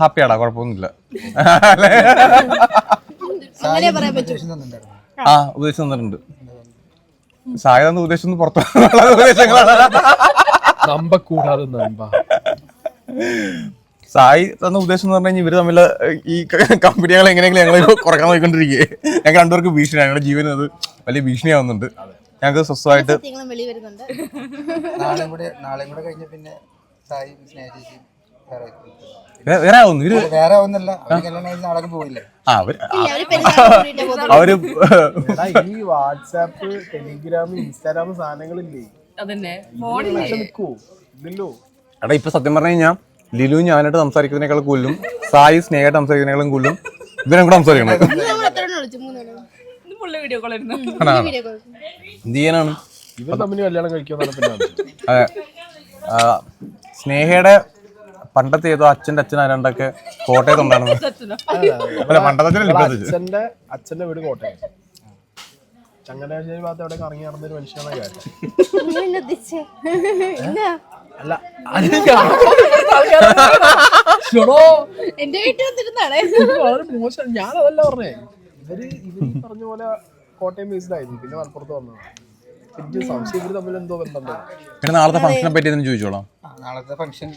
ഹാപ്പിയാടാ കുഴപ്പമൊന്നുമില്ല. ആ ഉപദേശം തന്നിട്ടുണ്ട് സായ തന്ന ഉപദേശം പുറത്തു ഉപദേശങ്ങളാണ് നമ്പക്കൂടാതെ നമ്പ. സായി തന്ന ഉദ്ദേശം എന്ന് പറഞ്ഞു കഴിഞ്ഞാൽ ഇവർ തമ്മിൽ ഈ കമ്പനികൾ എങ്ങനെയെങ്കിലും ഞങ്ങൾ കുറയ്ക്കാൻ നോക്കിക്കൊണ്ടിരിക്കുക ഞങ്ങൾക്ക് രണ്ടുപേർക്ക് ഭീഷണി ഞങ്ങളുടെ ജീവൻ അത് വലിയ ഭീഷണിയാവുന്നുണ്ട്. ഞങ്ങൾക്ക് സ്വസ്ഥമായിട്ട് നാളെ കൂടെ നാളെയും കൂടെ കഴിഞ്ഞ പിന്നെ സായി സ്നേഹ ചേച്ചി വേറെ ആവുന്നു ഇവർ വേറെ ഒന്നല്ല അവർ കല്യാണം പോയില്ലേ അവർ ഈ വാട്സാപ്പ് ടെലിഗ്രാം ഇൻസ്റ്റാഗ്രാം സാധനങ്ങളില്ലേ? എടാ ഇപ്പൊ സത്യം പറഞ്ഞു കഴിഞ്ഞാൽ ലിലു ഞാനായിട്ട് സംസാരിക്കുന്നതിനേക്കാൾ കൂടുതലും സായി സ്നേഹമായിട്ട് സംസാരിക്കുന്നതിനേക്കാളും കൂടുതലും ഇവരും കൂടെ സംസാരിക്കണം എന്ത് ചെയ്യാനാണ്? സ്നേഹയുടെ പണ്ടത്തെ ഏതോ അച്ഛന്റെ അച്ഛൻ ആരാണ്ടൊക്കെ കോട്ടയത്ത് ഉണ്ടായിരുന്നു അല്ല പണ്ടത്തെ അച്ഛനല്ല എടാ, അച്ഛൻ. അച്ഛന്റെ അച്ഛന്റെ വീട് കോട്ടയം. ചങ്ങനാശ്ശേരി ഭാഗത്ത് എവിടെ കറങ്ങി നടന്നൊരു മനുഷ്യനാണ് കാര്യം ഇങ്ങനെ ഉദ്ദേശിച്ചേ ഇല്ല. അല്ല. അത് ഞാൻ- ശ്ശെടോ, എന്റെ വീട്ടിൽ വന്നിരുന്നാണേ. ഇത് വളരെ മോശം. ഞാൻ അതല്ല പറഞ്ഞേ. ഇവർ ഇവർ ഈ പറഞ്ഞ പോലെ കോട്ടയം ബേസ്ഡ് ആയിരുന്നു. പിന്നെ മലപ്പുറത്ത് വന്നത്. എനിക്ക് സംശയം ഇവർ തമ്മിൽ എന്തോ ബന്ധമുണ്ടോ? പിന്നെ നാളത്തെ ഫംഗ്ഷനെ പറ്റി എന്തെങ്കിലും ചോദിച്ചോളാം. ആ, നാളത്തെ ഫംഗ്ഷൻ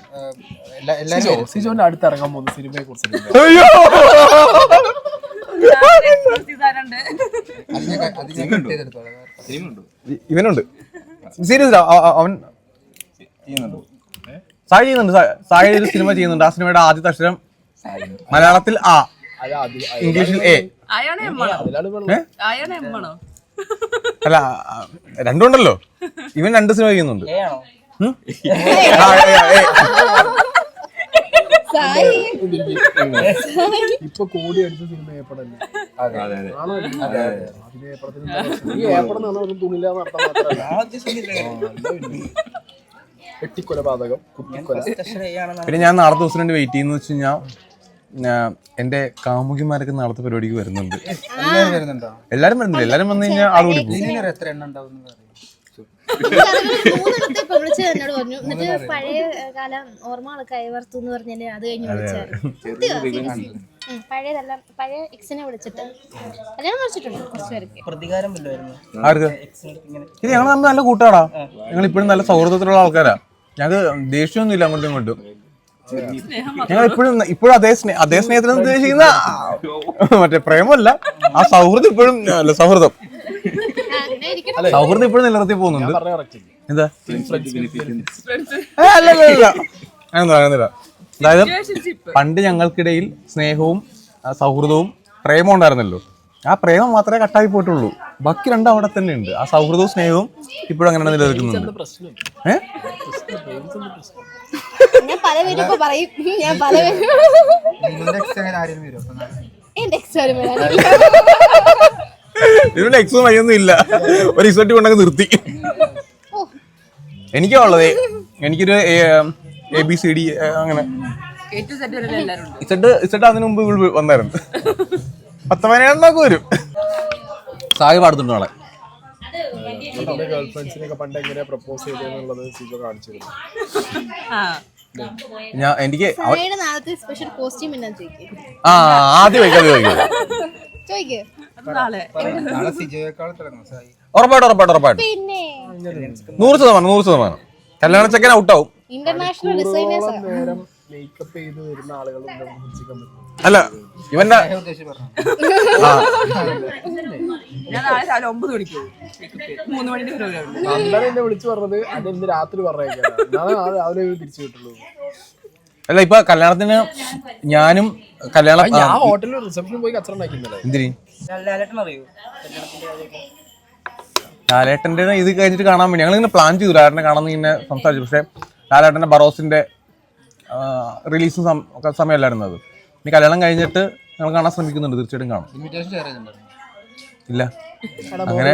എല്ലാ എല്ലാവരും. സിജോന്റെ അടുത്ത് ഇറങ്ങാൻ പോകുന്ന സിനിമയെ കുറിച്ച് ഇതാരുണ്ട് അത് ഞാൻ ക- അത് ഞാൻ കട്ട് ചെയ്തെടുത്തോളാം. ഇ- ഇവനുണ്ട്. സീരിയസ് അവൻ സായി ചെയ്യുന്നുണ്ട് സായി ഒരു സിനിമ ചെയ്യുന്നുണ്ട്. ആ സിനിമയുടെ ആദ്യത്തെ അക്ഷരം മലയാളത്തിൽ ആ. അത് അത് ഇംഗ്ലീഷിൽ എ. അയാളെ എമ്മാണോ അതിലാണ് വെള്ളം അയാളെ എമ്മാണോ അല്ല രണ്ടുണ്ടല്ലോ. ഇവൻ രണ്ട് സിനിമ ചെയ്യുന്നുണ്ട്. ഇപ്പൊ കോടി അടിച്ച സിനിമ ഏപ്പടല്ലേ? ഈ ഏപ്പടം വെട്ടിക്കൊലപാതകം കുത്തിക്കൊല. പിന്നെ ഞാൻ നാളത്തെ ദിവസം വേണ്ടി വെയിറ്റ് ചെയ്യുന്ന വെച്ച് കഴിഞ്ഞാൽ എന്റെ കാമുകിമാരൊക്കെ നാളത്തെ പരിപാടിക്ക് വരുന്നുണ്ട്. എല്ലാവരും വരുന്നുണ്ടോ? എല്ലാരും വരുന്നില്ല എല്ലാരും വന്നു കഴിഞ്ഞാൽ ആൾ കൂടി പോകും എന്നോട് പറഞ്ഞു. എന്നിട്ട് പഴയ കാലം എന്ന് പറഞ്ഞാൽ അത് കഴിഞ്ഞ് വിളിച്ചായിരുന്നു പഴയതെല്ലാം പഴയ എക്സിനെ വിളിച്ചിട്ട്. കല്യാണം വിളിച്ചിട്ടുണ്ട് കുറച്ച് പേർക്ക് പ്രതികാരം വല്ലതായിരുന്നു ആർക്ക്? ഇത് ഞങ്ങൾ തമ്മിൽ നല്ല കൂട്ടാടാ. ഞങ്ങൾ ഇപ്പോഴും നല്ല സൗഹൃദത്തിലുള്ള ആൾക്കാരാ. ഞങ്ങൾക്ക് ദേഷ്യമൊന്നും ഇല്ല അങ്ങോട്ടും ഇങ്ങോട്ടും. ഞങ്ങൾ ഇപ്പോഴും ഇപ്പോഴും അതേ സ്നേഹ അതേ സ്നേഹത്തിൽ ഉദ്ദേശിക്കുന്ന മറ്റേ പ്രേമല്ല ആ സൗഹൃദം ഇപ്പോഴും അല്ല സൗഹൃദം. സൗഹൃദം ഇപ്പോഴും നിലനിർത്തി പോകുന്നുണ്ട്. എന്താ? അല്ല അല്ല അങ്ങനെ അങ്ങനൊന്നുമില്ല അതായത് പണ്ട് ഞങ്ങൾക്കിടയിൽ സ്നേഹവും സൗഹൃദവും പ്രേമവും ഉണ്ടായിരുന്നല്ലോ. ആ പ്രേമം മാത്രമേ കട്ടായി പോയിട്ടുള്ളൂ. ബാക്കി രണ്ടും അവിടെ തന്നെ ഉണ്ട് ആ സൗഹൃദവും സ്നേഹവും ഇപ്പോഴും അങ്ങനെ നിലനിൽക്കുന്നുണ്ട്. പ്രശ്നം? ഏ? ഞാൻ പല പേരും പറയും. ഞാൻ പല എക്സ് വഴിയൊന്നും ഇല്ല. ഒരു എക്സോട്ടി കൊണ്ടങ്ങ് നിർത്തി. എനിക്കാ ഉള്ളത്. എനിക്കൊരു എ ബി സി ഡി അങ്ങനെ. ഇസഡ് ഇസഡ് അതിന് മുമ്പ് വന്നായിരുന്നു. പത്ത് പതിനേഴെണ്ണൊക്കെ വരും. സായി പാടുന്നുണ്ട് നാളെ. അവരുടെ ഗേൾ ഫ്രണ്ട്സിനൊക്കെ പണ്ട് എങ്ങനെ പ്രപ്പോസ് ചെയ്തെന്നുള്ളത് സിജോ കാണിച്ചിരുന്നു. ആ. ഞാൻ എനിക്ക് അവ- സായിയുടെ നാളത്തെ സ്പെഷ്യൽ കോസ്റ്റ്യൂം എന്നാ ചോദിക്കും? ആ ആദ്യം ചോദിക്ക് നാളെ. നാളെ സിജോയേക്കാൾ സായി ഉറപ്പായിട്ട് ഉറപ്പായിട്ട് ഉറപ്പായിട്ട്. പിന്നെ. നൂറ് ശതമാനം നൂറ് ശതമാനം. കല്യാണ ചെക്കൻ ഔട്ടാവും ഇന്റർനാഷണൽ ഡിസൈനേഴ്സ് നേരം മേക്കപ്പ് ചെയ്ത് വരുന്ന ആളുകളുണ്ട് നമുക്ക് പിടിച്ചിക്കാൻ പറ്റും അല്ല ഇവന്റെ ആ. ഞാൻ നാളെ രാവിലെ ഒമ്പത് മണിക്ക് പോകും മൂന്ന് മണിന്റെ പ്രോഗ്രാം ഉണ്ട് നന്ദന എന്നെ വിളിച്ചു പറഞ്ഞത് അത് ഇന്ന് രാത്രി പറഞ്ഞേക്കാം നാളെ നാളെ രാവിലെ തിരിച്ചു കിട്ടുള്ളൂ. അല്ല ഇപ്പൊ കല്യാണത്തിന് ഞാനും കല്യാണം ആ, ഞാൻ ഹോട്ടലിൽ റിസപ്ഷനിൽ പോയി കച്ചറ ഉണ്ടാക്കിയിരുന്നല്ലേ എന്തിന്? ലാലേട്ടൻ അറിയോ? കല്യാണത്തിന്റെ കാര്യമൊക്കെ ലാലേട്ടന്റെ ഇത് കഴിഞ്ഞിട്ട് കാണാൻ വേണ്ടി. ഞങ്ങൾ ഇങ്ങനെ പ്ലാൻ ചെയ്തു ലാലേട്ടനെ കാണാൻ ഇങ്ങനെ സംസാരിച്ചു. പക്ഷെ ലാലേട്ടന്റെ ബറോസിന്റെ റിലീസും ഒക്കെ സമയമല്ലായിരുന്നു അത്. ഇനി കല്യാണം കഴിഞ്ഞിട്ട് ഞങ്ങൾ കാണാൻ ശ്രമിക്കുന്നുണ്ട് തീർച്ചയായിട്ടും കാണും. ഇൻവിറ്റേഷൻ ഷെയർ ചെയ്തിട്ടുണ്ടായിരുന്നു ഇല്ല. അങ്ങനെ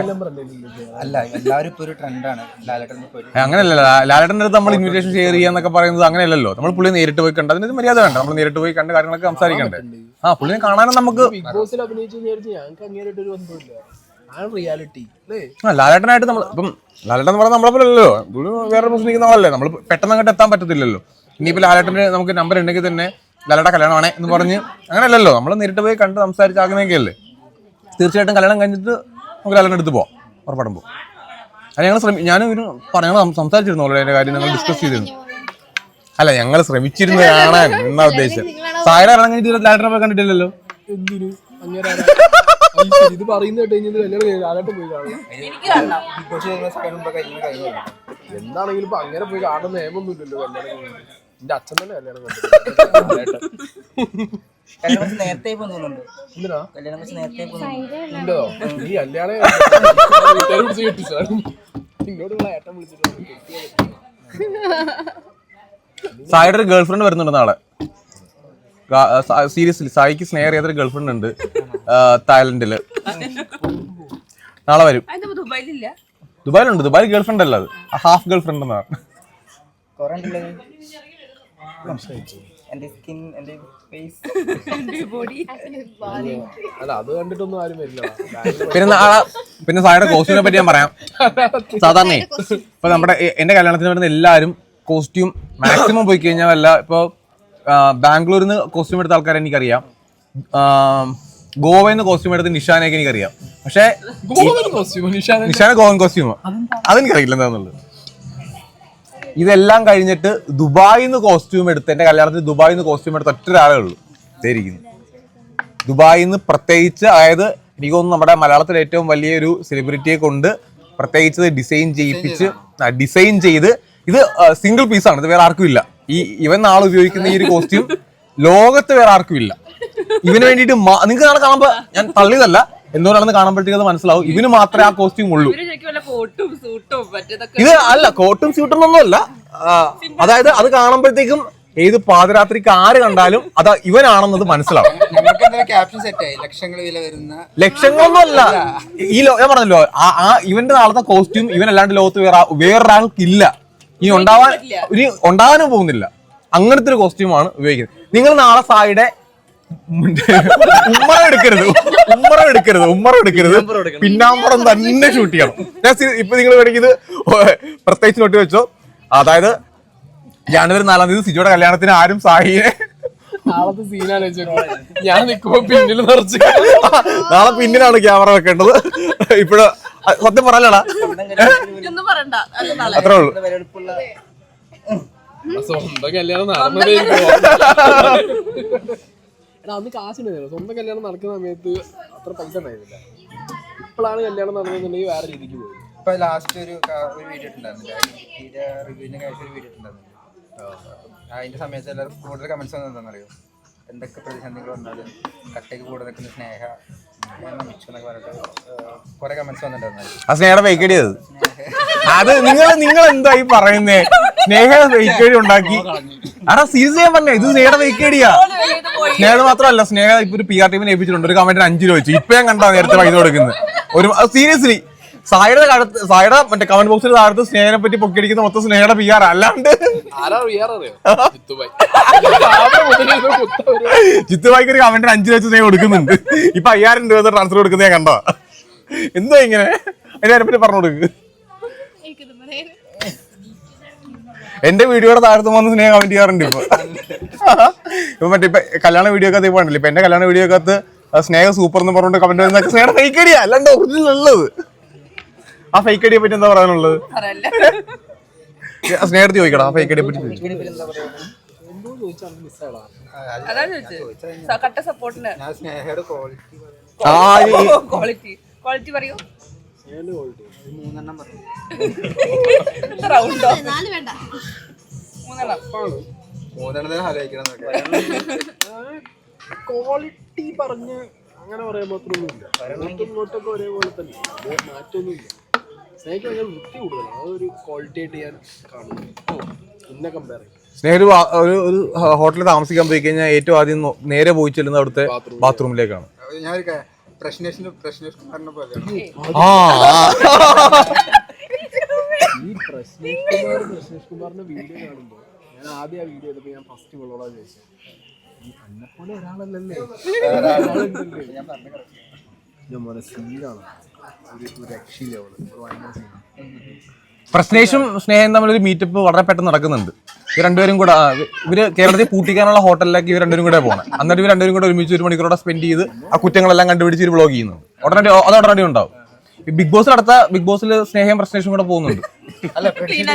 അല്ല എല്ലാവരും ഇപ്പൊ ഒരു ട്രെൻഡാണ് ലാലേട്ടൻ ഒരു അങ്ങനെയല്ല ലാ- അടുത്ത് നമ്മൾ ഇൻവിറ്റേഷൻ ഷെയർ ചെയ്യാന്നൊക്കെ പറയുന്നത് അങ്ങനെയല്ലല്ലോ. നമ്മൾ പുള്ളി നേരിട്ട് പോയി കണ്ട് അതിന് മര്യാദ വേണ്ട. നമ്മൾ നേരിട്ട് പോയി കണ്ട് കാര്യങ്ങളൊക്കെ സംസാരിക്കണ്ടേ. ആ പുള്ളിനെ കാണാനും നമുക്ക് ബിഗ് ബോസിൽ അഭിനയിച്ചു വിചാരിച്ച് ഞങ്ങൾക്ക് അങ്ങേരായിട്ട് ഒരു ബന്ധമില്ല റിയാലിറ്റി ആ ലാലേട്ടനായിട്ട് നമ്മൾ ഇപ്പം ലാലേട്ടൻ എന്ന് പറഞ്ഞാൽ നമ്മളെ പോലല്ലോ പുള്ളി വേറെ പ്രശ്നിക്കുന്ന ആളല്ലേ. നമ്മൾ പെട്ടെന്ന് അങ്ങോട്ട് എത്താൻ പറ്റത്തില്ലല്ലോ. ഇനിയിപ്പോൾ ലാലേട്ടന് നമുക്ക് നമ്പർ ഉണ്ടെങ്കിൽ തന്നെ ലാലേട്ട കല്യാണമാണേ എന്ന് പറഞ്ഞ് അങ്ങനെയല്ലല്ലോ. നമ്മൾ നേരിട്ട് പോയി കണ്ട് സംസാരിച്ച് ആകുന്നതൊക്കെയല്ലേ തീർച്ചയായിട്ടും കല്യാണം കഴിഞ്ഞിട്ട് നമുക്ക് ലാലയുടെ അടുത്ത് പോവാം. ഉറപ്പാടും പോകും അത് ഞങ്ങൾ ശ്രമി ഞാനും ഒരു പറഞ്ഞു സംസാരിച്ചിരുന്നു ഓൾറെഡി എന്റെ കാര്യം ഞങ്ങൾ ഡിസ്കസ് ചെയ്തിരുന്നു. അല്ല ഞങ്ങൾ ശ്രമിച്ചിരുന്നു കാണാൻ എന്നാ ഉദ്ദേശം സായര കല്യാണം കഴിഞ്ഞിട്ട് ലാലയുടെ പോയി കണ്ടിട്ടില്ലല്ലോ? ഇത് പറയുന്ന കേട്ട് കല്യാണം പോയി കാണണം. ബിഗ് ബോസ് എന്താണെങ്കിലും ഇപ്പൊ അങ്ങനെ പോയി കാണുന്ന നിയമൊന്നുമില്ലല്ലോ കല്യാണം എന്റെ അച്ഛൻ തന്നെ കല്യാണം കണ്ടു കല്യാണം കുറച്ച് നേരത്തെ എന്തിനാ? കല്യാണം കുറച്ച് നേരത്തെ കല്യാണം ഏട്ടൻ സായിയുടെ ഒരു ഗേൾഫ്രണ്ട് വരുന്നുണ്ട് നാളെ. സീരിയസ്ലി സായിക്ക് സ്നേഹം അറിയാത്തൊരു ഗേൾഫ്രണ്ട് ഉണ്ട് തായ്ലൻഡിൽ. നാളെ വരും. ദുബായിലുണ്ട് ദുബായ് ഗേൾഫ്രണ്ട് അല്ല അത്. ഹാഫ് ഗേൾഫ്രണ്ട് എന്നാണ്. എന്റെ സ്കിൻ എന്റെ ഫേസ് ബോഡി അല്ല അത് കണ്ടിട്ടൊന്നും ആരും വരില്ല. പിന്നെ നാളെ പിന്നെ സാറിന്റെ കോസ്റ്റ്യൂമിനെ പറ്റി ഞാൻ പറയാം. സാധാരണ ഇപ്പൊ നമ്മുടെ എന്റെ കല്യാണത്തിന് വരുന്ന എല്ലാവരും കോസ്റ്റ്യൂം മാക്സിമം പോയി കഴിഞ്ഞാൽ വല്ല ഇപ്പൊ ബാംഗ്ലൂരിൽ നിന്ന് കോസ്റ്റ്യൂം എടുത്ത ആൾക്കാരെ എനിക്കറിയാം. ഗോവയിൽ നിന്ന് കോസ്റ്റ്യൂം എടുത്ത് നിഷാനൊക്കെ എനിക്കറിയാം. പക്ഷേ നിഷാന ഗോവൻ കോസ്റ്റ്യൂമോ അതെനിക്കറിയില്ല എന്താന്നുള്ളത്. ഇതെല്ലാം കഴിഞ്ഞിട്ട് ദുബായിൽ നിന്ന് കോസ്റ്റ്യൂം എടുത്ത് എന്റെ കല്യാണത്തിന് ദുബായിൽ നിന്ന് കോസ്റ്റ്യൂം എടുത്ത് ഒറ്റ ഒരാളേ ഉള്ളൂ. ഇതായിരിക്കുന്നു. ദുബായിൽ നിന്ന് പ്രത്യേകിച്ച് അതായത് എനിക്ക് നമ്മുടെ മലയാളത്തിലെ ഏറ്റവും വലിയൊരു സെലിബ്രിറ്റിയെ കൊണ്ട് പ്രത്യേകിച്ച് ഡിസൈൻ ചെയ്യിപ്പിച്ച് ഡിസൈൻ ചെയ്ത് ഇത് സിംഗിൾ പീസാണ് ഇത് വേറെ ആർക്കും ഇല്ല. ഈ ഇവൻ നാളെ ഉപയോഗിക്കുന്ന ഈ ഒരു കോസ്റ്റ്യൂം ലോകത്ത് വേറെ ആർക്കും ഇല്ല. ഇവന് വേണ്ടിയിട്ട് നിങ്ങൾക്ക് നാളെ കാണുമ്പോൾ ഞാൻ തള്ളിയതല്ല. എന്തുകൊണ്ടാണെന്ന് കാണുമ്പോഴത്തേക്ക് അത് മനസ്സിലാവും. ഇവന് മാത്രമേ ആ കോസ്റ്റ്യൂം ഉള്ളൂ. ഇവർ വല്ല കോട്ടും സൂട്ടും മറ്റേതൊക്കെ ഇത് അല്ല കോട്ടും സ്യൂട്ടും ഒന്നും അല്ല. അതായത് അത് കാണുമ്പോഴത്തേക്കും ഏത് പാതിരാത്രിക്ക് ആര് കണ്ടാലും അത് ഇവനാണെന്നത് മനസ്സിലാവും. ഞങ്ങൾക്ക് എന്തായാലും ക്യാപ്ഷൻ സെറ്റായി ലക്ഷങ്ങൾ വില വരുന്ന ലക്ഷങ്ങളൊന്നും അല്ല. ഈ ലോ- ഞാൻ പറഞ്ഞല്ലോ ആ ഇവന്റെ നാളത്തെ കോസ്റ്റ്യൂം ഇവൻ അല്ലാണ്ട് ലോകത്ത് വേറെ വേറൊരാൾക്കില്ല. ഇനി ഉണ്ടാവാൻ ഇനി ഉണ്ടാവാനും പോകുന്നില്ല. അങ്ങനത്തെ ഒരു കോസ്റ്റ്യൂമാണ് ഉപയോഗിക്കുന്നത്. നിങ്ങൾ നാളെ സായിയുടെ ഉമ്മറ എടുക്കരുത് ഉമ്മറ എടുക്കരുത് ഉമ്മറ എടുക്കരുത് പിന്നാമ്പുറം തന്നെ ഷൂട്ട് ചെയ്യണം. ഞാൻ ഇപ്പൊ നിങ്ങൾ വേണമെങ്കിൽ ഇത് പ്രത്യേകിച്ച് നോട്ടി വെച്ചോ. അതായത് ജാനുവരി നാലാം തീയതി സിജോയുടെ കല്യാണത്തിന് ആരും സാഹിയെ നാളത്തെ സീനാണ് ഞാൻ നിൽക്കുമ്പോ പിന്നിൽ നിറച്ച് നാളെ പിന്നിലാണ് ക്യാമറ വെക്കേണ്ടത്. ഇപ്പോഴ് സത്യം പറയലടാ. അത്രേ ഉള്ളൂ. സ്വന്തം കല്യാണം നടന്നതേ എടാ അന്ന് കാശുണ്ടായിരുന്നു സ്വന്തം കല്യാണം നടക്കുന്ന സമയത്ത് അത്ര പൈസ ഉണ്ടായിരുന്നില്ല. ഇപ്പോഴാണ് കല്യാണം നടന്നിട്ടുണ്ടെങ്കിൽ വേറെ രീതിക്ക് പോയി. ഇപ്പൊ ലാസ്റ്റ് ഒരു ക- ഒരു വീഡിയോ ഇട്ടുണ്ടായിരുന്നില്ല ഇതിന്റെ റിവ്യൂവിന് കഴിച്ച ഒരു വീഡിയോ ഇട്ടുണ്ടായിരുന്നില്ല അതിന്റെ സമയത്ത് എല്ലാവരും കൂടുതൽ കമന്റ്സ് എന്താണെന്നറിയോ? എന്തൊക്കെ പ്രതിസന്ധികൾ വന്നാലും കട്ടയ്ക്ക് കൂടെ നിൽക്കുന്ന സ്നേഹ ഞാൻ നമിച്ചു എന്നൊക്കെ പറഞ്ഞിട്ട് കുറെ കമന്റ്സ് വന്നിട്ടുണ്ടായിരുന്നു. ആ സ്നേഹയുടെ ഫേക്ക് ഐഡി അത്. നിങ്ങൾ നിങ്ങൾ എന്തായി പറയുന്നേ? സ്നേഹ ഫേക്ക് ഐഡി ഉണ്ടാക്കി. ആടാ സീരിയസ് ഞാൻ പറഞ്ഞേ. ഇത് സ്നേഹയുടെ വെക്കേടിയാ സ്നേഹ മാത്രമല്ല സ്നേഹ ഇപ്പൊ ഒരു പി ആർ ടീമിനെ ഏൽപ്പിച്ചിട്ടുണ്ട്. ഒരു കമന്റിന് അഞ്ച് രൂപ വെച്ചു. ഇപ്പൊ ഞാൻ കണ്ടാ നേരത്തെ പൈസ കൊടുക്കുന്നത്. ഒരു സീരിയസ്ലി സായുടെ കാലത്ത് സായുടെ മറ്റേ കമന്റ് ബോക്സിൽ താഴത്ത് സ്നേഹനെ പറ്റി പൊക്കിയടിക്കുന്ന മൊത്തം സ്നേഹയുടെ പി ആർ അല്ലാണ്ട് ചിത്തുബായിക്ക് ഒരു കമന്റിന് അഞ്ച് രൂപ വെച്ച് സ്നേഹം കൊടുക്കുന്നുണ്ട്. ഇപ്പൊ അയ്യായിരം രൂപ ട്രാൻസ്ഫർ കൊടുക്കുന്നത് ഞാൻ കണ്ടോ എന്തോ ഇങ്ങനെ? അതിനെ പറ്റി പറഞ്ഞു കൊടുക്ക്. എന്റെ വീഡിയോയുടെ താഴത്ത് വന്ന് സ്നേഹം കമന്റ് ചെയ്യാറുണ്ട് ഇപ്പൊ. ഇപ്പൊ മറ്റേ ഇപ്പൊ കല്യാണ വീഡിയോ ഒക്കെ ഇപ്പൊ ഉണ്ടല്ലോ ഇപ്പൊ എന്റെ കല്യാണ വീഡിയോ ഒക്കെ സ്നേഹ സൂപ്പർ എന്ന് പറഞ്ഞുകൊണ്ട് കമന്റ് വരുന്ന സ്നേഹയുടെ ഫേക്ക് അടിയാ. അല്ലാണ്ട് ഒറിജിനൽ ഉള്ളത് ആ ഫേക്ക് അടിയെ പറ്റി എന്താ പറയാനുള്ളത്? പറയല്ല. സ്നേഹത്തിൽ ചോദിക്കടാ ആ ഫേക്ക് അടിയെ പറ്റി ചോദിച്ചു ആ ക്വാളിറ്റി ക്വാളിറ്റി പറയൂ. മൂന്നെണ്ണം പറഞ്ഞു. റൗണ്ടോ നാല് വേണ്ട. മൂന്നെണ്ണം. മൂന്നെണ്ണത്തിന് ആലോചിക്കണം എന്നൊക്കെ. ക്വാളിറ്റി പറഞ്ഞ് അങ്ങനെ പറയാൻ മാത്രമൊന്നുമില്ല. അങ്ങോട്ടും ഇങ്ങോട്ടൊക്കെ ഒരേപോലെ തന്നെ. അത് മാറ്റമൊന്നുമില്ല. സ്നേഹിക്ക് ഭയങ്കര വൃത്തി കൂടുതലാണ്. അതൊരു ക്വാളിറ്റി ആയിട്ട് ഞാൻ കാണുന്നു. കമ്പയർ ചെയ്യും. സ്നേഹ ഒരു ഒരു ഹോട്ടലിൽ താമസിക്കാൻ പോയി കഴിഞ്ഞാൽ ഏറ്റവും ആദ്യം നേരെ പോയി ചെല്ലുന്നത് അവിടുത്തെ ബാത്റൂമിലേക്കാണ് ഞാനൊരു പ്രശ്നേഷിന് പ്രശ്നേഷ് കുമാറിനെ പോലെയാണ്? ആ. ഈ പ്രശ്നേഷ് കുമാർ പ്രശ്നേഷ് കുമാറിന്റെ വീഡിയോ കാണുമ്പോൾ ഞാൻ ആദ്യം ആ വീഡിയോ ചെയ്തപ്പോൾ ഞാൻ ഫസ്റ്റ് ചോദിച്ചത് ഈ അന്നെ പോലെ ഒരാളല്ലല്ലേ? ഒരാളുണ്ടല്ലേ? ഞാൻ സീനാണ്. ഒരു ഒരു രക്ഷയില്ല അവൾ. ഒരു ഭയങ്കര സീനാണ്. പ്രശ്നേഷും സ്നേഹം തമ്മിലൊരു മീറ്റപ്പ് വളരെ പെട്ടെന്ന് നടക്കുന്നുണ്ട്. ഇവർ രണ്ടുപേരും കൂടെ ഇവർ കേരളത്തിൽ പൂട്ടിക്കാനുള്ള ഹോട്ടലിലേക്ക് ഇവർ രണ്ടുപേരും കൂടെ പോകണം എന്നിട്ട് ഇവർ രണ്ടുപേരും കൂടെ ഒരുമിച്ച് ഒരു മണിക്കൂറോടെ സ്പെൻഡ് ചെയ്ത് ആ കുറ്റങ്ങളെല്ലാം കണ്ടുപിടിച്ച് ഒരു വ്ളോഗ് ചെയ്യുന്നു. ഉടനടി അത് ഉടനടി ഉണ്ടാവും. ബിഗ് ബോസ് അടുത്ത ബിഗ് ബോസിൽ സ്നേഹം പ്രശ്നേഷും കൂടെ പോകുന്നുണ്ട്. അല്ല പ്രഡിഷൻ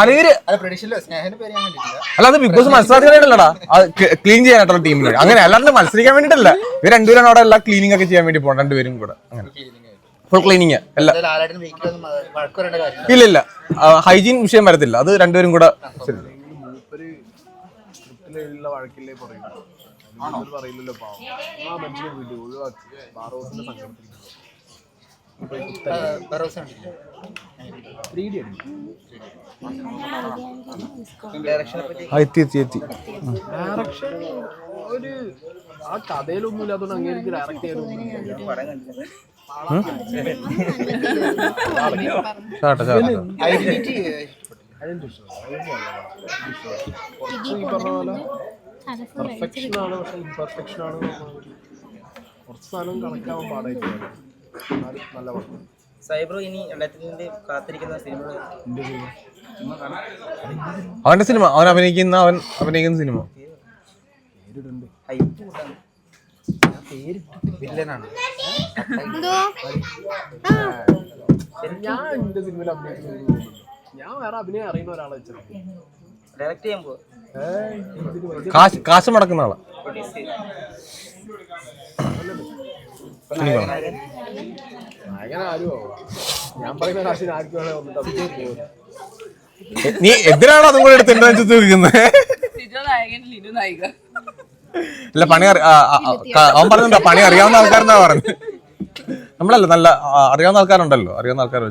അല്ല ഇവർ അല്ല പ്രഡിഷനിലോ സ്നേഹന്റെ പേര് ഞാൻ അല്ല അത് ബിഗ് ബോസ് മത്സരാധികാരിയല്ലടാ ക്ലീൻ ചെയ്യാനായിട്ടുള്ള ടീമിന് അങ്ങനെ അല്ലാണ്ട് മത്സരിക്കാൻ വേണ്ടിട്ടല്ല ഇവർ രണ്ടുപേരും അവിടെ എല്ലാം ക്ലീനിങ് ഒക്കെ ചെയ്യാൻ വേണ്ടി പോകണം രണ്ടുപേരും കൂടെ. അങ്ങനെ. ഫുൾ ക്ലീനിങ് അല്ല. ഇല്ല ഇല്ല ഹൈജീൻ വിഷയം വരത്തില്ല. അത് രണ്ടുപേരും കൂടെ ശരി. സ്ക്രിപ്റ്റിലുള്ള വഴക്കില്ലേ പറയും അതിനൊന്നും പറയില്ലല്ലോ പാവം. ആ മനുഷ്യനെ വീട്ടിൽ ഒഴിവാക്കി. ബാറോസിന്റെ ആ, എത്തി എത്തി എത്തി. ഡയറക്ഷൻ ഒരു ആ കഥയിലൊന്നുമില്ല. അതുകൊണ്ട് അങ്ങനെ ഡയറക്ട് ചെയ്യാനൊന്നും ഐഡന്റിറ്റി കുറച്ച് ഈ പറഞ്ഞ പോലെ പെർഫെക്ഷൻ ആണ് പക്ഷെ ഇംപെർഫെക്ഷൻ ആണ് കുറച്ച് സാധനം കണക്കാവാൻ എന്നാലും നല്ല പടം സൈബ്രോ ഇനി രണ്ടായിരത്തി കാത്തിരിക്കുന്ന സിനിമകൾ അവന്റെ സിനിമ? അവൻ അഭിനയിക്കുന്ന അവൻ അഭിനയിക്കുന്ന സിനിമ. വില്ലനാണ്. എന്തോ? ഞാൻ എന്റെ സിനിമയിൽ അഭിനയിക്കുന്നത് തോന്നുന്നുണ്ട് ഞാൻ വേറെ അഭിനയം അറിയുന്ന ഒരാളെ ഡയറക്റ്റ് ചെയ്യാൻ പോവാ. കാശ് കാശ് മുടക്കുന്ന ആളാ. നീ എന്തിനാണ് അതും കൂടെ എടുത്ത് എന്റെ ചോദിക്കുന്നത് നായകൻ അല്ല പണി അവൻ പറഞ്ഞിട്ടുണ്ടോ? പണി അറിയാവുന്ന ആൾക്കാരെന്നാ പറഞ്ഞു. നമ്മളല്ല നല്ല അറിയാവുന്ന ആൾക്കാരുണ്ടല്ലോ അറിയാവുന്ന ആൾക്കാർ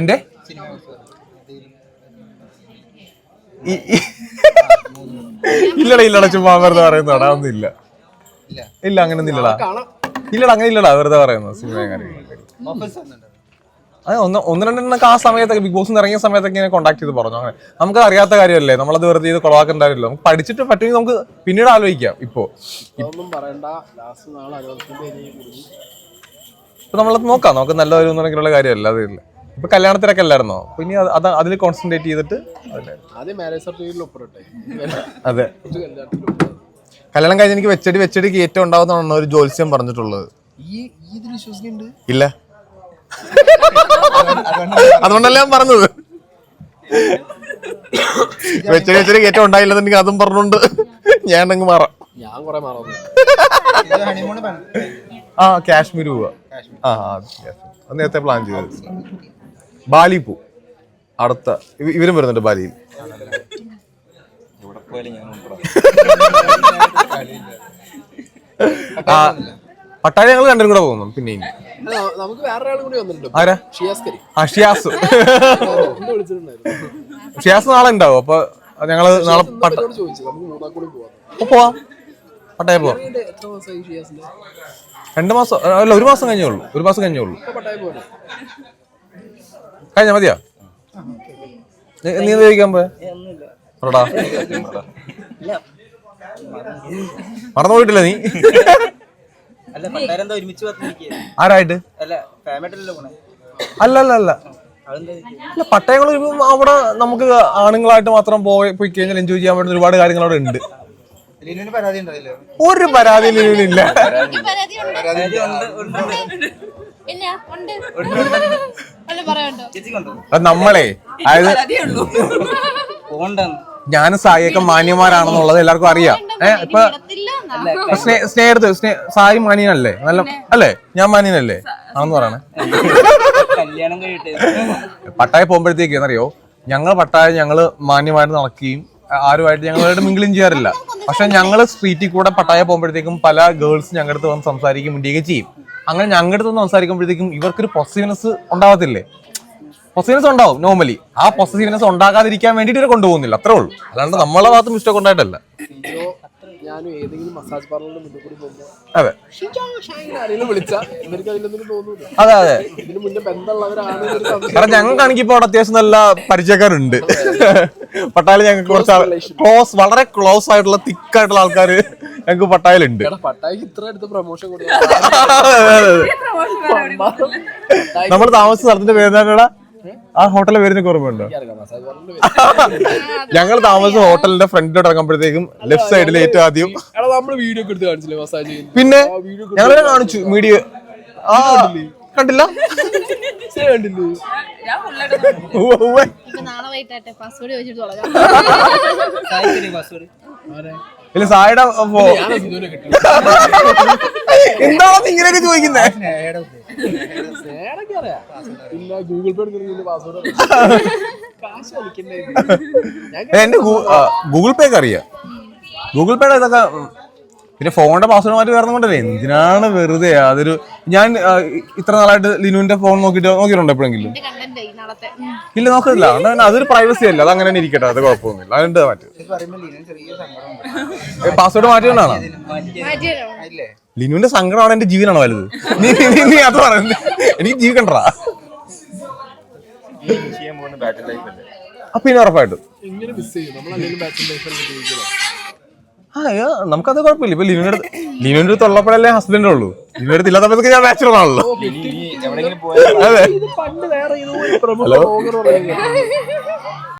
എന്റെ? ഇല്ലടാ ഇല്ലടാ ചുമ്മാ വെറുതെ പറയുന്നതാടാ ഒന്നും ഇല്ല. ഇല്ല. അങ്ങനെ ഒന്നും ഇല്ലടാ. ഇല്ലടാ അങ്ങനെ ഇല്ലടാ വെറുതെ പറയുന്നത് സിനിമ അത് ഒന്ന് ഒന്ന് രണ്ടെണ്ണൊക്കെ ആ സമയത്തൊക്കെ ബിഗ് ബോസ് ഇറങ്ങിയ സമയത്തൊക്കെ ഇങ്ങനെ കോൺടാക്ട് ചെയ്ത് പറഞ്ഞു. അങ്ങനെ നമുക്ക് അറിയാത്ത കാര്യമല്ലേ? നമ്മളത് വെറുതെ ചെയ്ത് കൊളവാക്കണ്ടാവില്ല നമുക്ക് പഠിച്ചിട്ട് പറ്റുമെങ്കിൽ നമുക്ക് പിന്നീട് ആലോചിക്കാം ഇപ്പോ. ഇപ്പൊ നമ്മളത് നോക്കാം. നമുക്ക് നല്ല ഒരു ഒന്നുണ്ടെങ്കിലുള്ള കാര്യമല്ല അതില്ല ഇപ്പൊ കല്യാണത്തിനൊക്കെ അല്ലായിരുന്നോ? അത് അതിൽ കോൺസെൻട്രേറ്റ് ചെയ്തിട്ട് അതെ. കല്യാണം കഴിഞ്ഞ് എനിക്ക് വെച്ചടി വെച്ചടിക്ക് ഏറ്റവും ഉണ്ടാവുന്നതാണ് ഒരു ജോത്സ്യം പറഞ്ഞിട്ടുള്ളത്. ഇല്ല. അതുകൊണ്ടല്ല ഞാൻ പറഞ്ഞത്. വെച്ചടി വെച്ചടി ഏറ്റവും ഉണ്ടായില്ലെന്നുണ്ടെങ്കിൽ അതും പറഞ്ഞുകൊണ്ട് ഞാൻ അങ്ങ് മാറാം. ഞാൻ കുറെ മാറാം ആ കാശ്മീർ പോവാ. ആ ആ കാശ്മീർ. അത് നേരത്തെ പ്ലാൻ ചെയ്തത്. ബാലി പോ അടുത്ത ഇവരും വരുന്നുണ്ട് ബാലിയിൽ. പട്ടാളി പട്ടാഴ ഞങ്ങൾ രണ്ടും കൂടെ പോകുന്നു പിന്നെ ഇനി. അല്ല, നമുക്ക് വേറെ ഒരാളും കൂടി വന്നിട്ടുണ്ട്. ആരാ? ഷിയാസ്കരി ആ ഷിയാസ്. നാളെ ഉണ്ടാവും അപ്പൊ ഞങ്ങൾ നാളെ പട്ട നമുക്ക് മൂന്നാം കൂടി പോവാം. പട്ടായ പോവാം. രണ്ടു ഷിയാസിന്റെ? രണ്ട് മാസം അല്ല ഒരു മാസം കഴിഞ്ഞേ ഉള്ളൂ ഒരു മാസം കഴിഞ്ഞേ ഉള്ളൂ. കഴിഞ്ഞ മതിയാ? നീ നീ പോയാടാ ചോദിക്കാൻ പോയ? പറടാ ഇല്ല മറന്നു പോയിട്ടില്ല നീ? ആരായിട്ട്? അല്ല അല്ല അല്ല അല്ല പട്ടയങ്ങൾ അവിടെ നമുക്ക് ആണുങ്ങളായിട്ട് മാത്രം പോയി പോയി കഴിഞ്ഞാൽ എൻജോയ് ചെയ്യാൻ പറ്റുന്ന ഒരുപാട് കാര്യങ്ങൾ അവിടെ ഉണ്ട്. ഒരു പരാതി ഇല്ല എനിക്ക് പരാതി ഉണ്ട്. അത് നമ്മളെ അതായത് ഞാനും സായിയൊക്കെ മാന്യന്മാരാണെന്നുള്ളത് എല്ലാവർക്കും അറിയാം. ഏഹ് ഇപ്പൊ സ്നേ- സ്നേഹത്ത് സ്നേ സായി മാന്യനല്ലേ? നല്ല അല്ലേ? ഞാൻ മാന്യനല്ലേ? ആണെന്ന് പറയണേ. പട്ടായ പോകുമ്പോഴത്തേക്ക് എന്നറിയോ? ഞങ്ങൾ പട്ടായ ഞങ്ങൾ മാന്യമായിട്ട് നടക്കുകയും ആരുമായിട്ട് ഞങ്ങളായിട്ട് മിങ്കിളും ചെയ്യാറില്ല. പക്ഷെ ഞങ്ങൾ സ്ട്രീറ്റിൽ കൂടെ പട്ടായ പോകുമ്പോഴത്തേക്കും പല ഗേൾസ് ഞങ്ങളുടെ അടുത്ത് വന്ന് സംസാരിക്കും മിണ്ടിയൊക്കെ ചെയ്യും. അങ്ങനെ ഞങ്ങളുടെ അടുത്ത് സംസാരിക്കുമ്പോഴത്തേക്കും ഇവർക്കൊരു പൊസീവ്നെസ് ഉണ്ടാവത്തില്ലേ? പൊസീവ്നെസ് ഉണ്ടാവും നോർമലി ആ പൊസീവ്നെസ് ഉണ്ടാകാതിരിക്കാൻ വേണ്ടിയിട്ട് ഇവരെ കൊണ്ടുപോകുന്നില്ല. അത്രേ ഉള്ളൂ. അല്ലാണ്ട് നമ്മളെ ഭാഗത്ത് മിസ്റ്റേക്ക് ഉണ്ടായിട്ടല്ല. ഞാനും ഏതെങ്കിലും മസാജ് പാർലറിന്റെ മുന്നിൽ കൂടി പോകുമ്പോൾ അതെ. അതെ ഇതിന് മുന്നേ ബന്ധമുള്ളവരാണ്. കാരണം ഞങ്ങൾക്കാണെങ്കിൽ ഇപ്പോൾ അവിടെ അത്യാവശ്യം നല്ല പരിചയക്കാരുണ്ട്. പട്ടാളി ഞങ്ങൾക്ക് കുറച്ച് ക്ലോസ് വളരെ ക്ലോസ് ആയിട്ടുള്ള തിക്കായിട്ടുള്ള ആൾക്കാർ ഞങ്ങൾക്ക് പട്ടായലുണ്ട്. എടാ പട്ടായിക്ക് ഇത്ര അടുത്ത് പ്രൊമോഷൻ നമ്മൾ താമസിച്ച സ്ഥലത്തിന്റെ പേര് എന്താ ആ ഹോട്ടലിൽ വരുന്ന ഓർമ്മയുണ്ടോ? ഞങ്ങൾ താമസിച്ച ഹോട്ടലിന്റെ ഫ്രണ്ടിലോട്ട് ഇറങ്ങുമ്പോഴത്തേക്കും ലെഫ്റ്റ് സൈഡിൽ ഏറ്റവും ആദ്യം എടാ നമ്മൾ വീഡിയോ എടുത്ത് കാണിച്ചില്ലേ മസാജ് പിന്നെ ആ വീഡിയോ ഞങ്ങളെ കാണിച്ചു വീഡിയോ ആ കണ്ടില്ല? കണ്ടില്ലേ? ഇല്ല സായുടെ എന്താണോ ഇങ്ങനെയൊക്കെ ചോദിക്കുന്നേ? ഗൂഗിൾ പേ പാസ്വേഡ് എന്റെ ഗൂഗിൾ പേ ഒക്കെ അറിയാം. ഗൂഗിൾ പേയുടെ ഇതൊക്കെ പിന്നെ ഫോണിന്റെ പാസ്വേഡ് മാറ്റി കാരണം കൊണ്ടല്ലേ? എന്തിനാണ് വെറുതെ? അതൊരു ഞാൻ ഇത്ര നാളായിട്ട് ലിനുവിന്റെ ഫോൺ നോക്കിട്ട് നോക്കിയിട്ടുണ്ടോ എപ്പോഴെങ്കിലും. ഇല്ല നോക്കില്ല അതുകൊണ്ട് അതൊരു പ്രൈവസി അല്ല. അത് അങ്ങനെ ഇരിക്കട്ടെ. അത് കുഴപ്പമൊന്നുമില്ല. അതുകൊണ്ട് മാറ്റി പാസ്വേഡ് മാറ്റിയോണ്ടാണോ ലിനുവിന്റെ സങ്കടമാണ് എന്റെ ജീവനാണോ വലുത്? നീ അത് പറയുന്നത് എനിക്ക് ജീവിക്കണ്ടാ പിന്നെ ഉറപ്പായിട്ടും. ആ അയ്യോ, നമുക്കത് കുഴപ്പമില്ല. ഇപ്പൊ ലിനുവിന്റെ അടുത്ത് ലിനുവിന്റെ അടുത്ത് ഉള്ളപ്പോഴല്ലേ ഹസ്ബൻഡേ ഉള്ളൂ. ലിനുവിന്റെ അടുത്ത് ഇല്ലാത്തപ്പോഴത്തേക്ക് ഞാൻ ബാച്ചുലർ ആണല്ലോ. അതെ. പണ്ട്